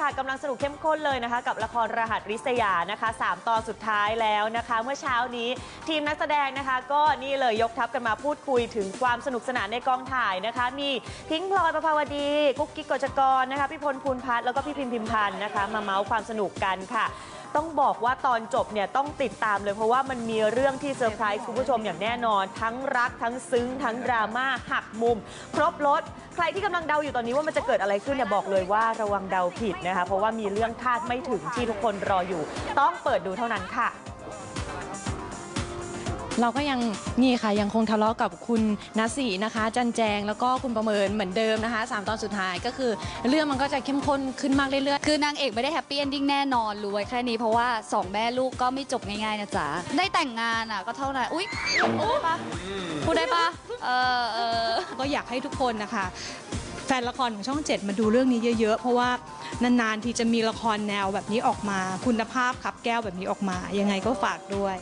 ค่ะกำลังสนุกเข้มข้นเลยนะคะ กับละครรหัสริษยานะคะสามตอนสุดท้ายแล้วนะคะ เมื่อเช้านี้ทีมนักแสดงนะคะ ก็นี่เลยยกทัพกันมาพูดคุยถึงความสนุกสนานในกองถ่ายนะคะ มีพิงพลอยประภาวดี กุ๊กกิ๊กกจกรนะคะพี่พลภูลพัฒน์แล้วก็พี่พิมพิมพันธ์นะคะ มาเมาส์ความสนุกกันค่ะ ต้องบอกว่าตอนจบเนี่ยต้องติดตามเลยเพราะว่ามันมีเรื่องที่เซอร์ไพรส์คุณผู้ชมอย่างแน่นอน ทั้งรักทั้งซึ้ง ทั้งดราม่าหักมุม ครบรถใครที่กำลังเดาอยู่ตอนนี้ว่ามันจะเกิดอะไรขึ้นเนี่ยบอกเลยว่าระวังเดาผิดนะคะเพราะว่ามีเรื่องคาดไม่ถึงที่ทุกคนรออยู่ ต้องเปิดดูเท่านั้นค่ะ เราก็ยังนี่ค่ะยังคงทะเลาะกับคุณนัสสีนะคะ จันแจงแล้วก็คุณประเมินเหมือนเดิมนะคะสามตอนสุดท้ายก็คือ เรื่องมันก็จะเข้มข้นขึ้นมากเรื่อยคือนางเอกไม่ได้แฮปปี้เอนดิ้งแน่นอนรู้ไว้แค่นี้เพราะว่าสองแม่ลูกก็ไม่จบง่ายๆนะจ๊ะได้แต่งงานอะก็เท่านั้นอุ๊ยพูดได้ปะพูดได้ปะเออเออก็อยากให้ทุกคนนะคะ แฟนละครของช่อง 7 มาดูเรื่องนี้เยอะๆ เพราะว่านานๆ ที่จะมีละครแนวแบบนี้ออกมา คุณภาพขับแก้วแบบนี้ออกมา ยังไงก็ฝากด้วย